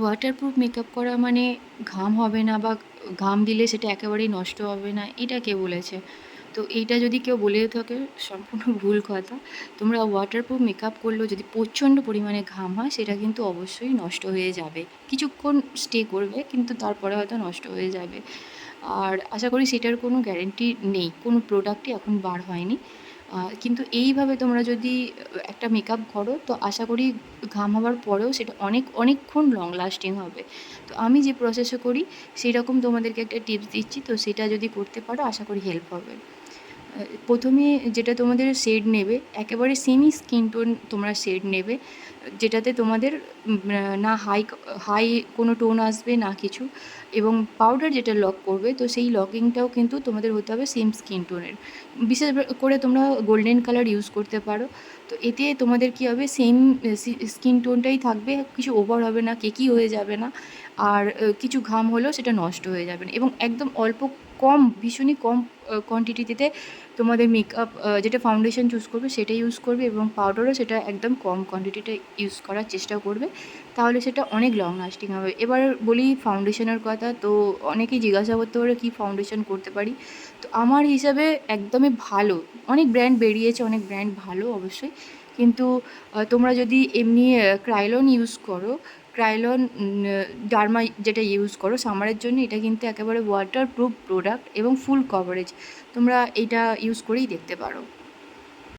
Waterproof makeup করা মানে ঘাম হবে না বা ঘাম দিলে সেটা একেবারেই নষ্ট হবে না, এটা কে বলেছে? তো এইটা যদি কেউ বলে থাকে, সম্পূর্ণ ভুল কথা। তোমরা ওয়াটারপ্রুফ মেকআপ করলেও যদি প্রচণ্ড পরিমাণে ঘাম হয়, সেটা কিন্তু অবশ্যই নষ্ট হয়ে যাবে। কিছুক্ষণ স্টে করবে, কিন্তু তারপরে হয়তো নষ্ট হয়ে যাবে। আর আশা করি সেটার কোনো গ্যারেন্টি নেই। কোনো প্রোডাক্টই এখন বার হয়নি। কিন্তু এইভাবে তোমরা যদি একটা মেকআপ করো, তো আশা করি ঘাম হওয়ার পরেও সেটা অনেক, অনেকক্ষণ লং লাস্টিং হবে। তো আমি যে প্রসেসে করি সেই রকম তোমাদেরকে একটা টিপস দিচ্ছি, তো সেটা যদি করতে পারো, আশা করি হেল্প হবে। প্রথমে যেটা তোমাদের শেড নেবে, একেবারে সেমি স্কিন টোন তোমরা শেড নেবে, যেটাতে তোমাদের না হাই হাই কোনো টোন আসবে, না কিছু। এবং পাউডার যেটা লক করবে, তো সেই লকিংটাও কিন্তু তোমাদের হতে হবে সেম স্কিন টোনের বিশেষ করে তোমরা গোল্ডেন কালার ইউজ করতে পারো। তো এতে তোমাদের কী হবে সেম স্কিন টোনটাই থাকবে, কিছু ওভার হবে না, কেকি হয়ে যাবে না। আর কিছু ঘাম হলেও সেটা নষ্ট হয়ে যাবে না। এবং একদম অল্প কম, ভীষণই কম কোয়ান্টিটিতে তোমাদের মেকআপ যেটা ফাউন্ডেশন চুজ করবে সেটা ইউজ করবে এবং পাউডারও সেটা একদম কম কোয়ান্টিটিতে ইউজ করার চেষ্টা করবে। তাহলে সেটা অনেক লং লাস্টিং হবে। এবার বলি ফাউন্ডেশনের কথা, তো অনেকেই জিজ্ঞাসা করতে পারে কী ফাউন্ডেশন করতে পারি? তো আমার হিসাবে একদমই ভালো। অনেক ব্র্যান্ড বেরিয়েছে, অনেক ব্র্যান্ড ভালো অবশ্যই। কিন্তু তোমরা যদি এমনি ক্রাইলন ইউজ করো ক্রাইলন ডার্মা যেটা ইউজ করো সামারের জন্য এটা কিন্তু একেবারে ওয়াটার প্রুফ প্রোডাক্ট এবং ফুল কভারেজ তোমরা এটা ইউজ করেই দেখতে পারো।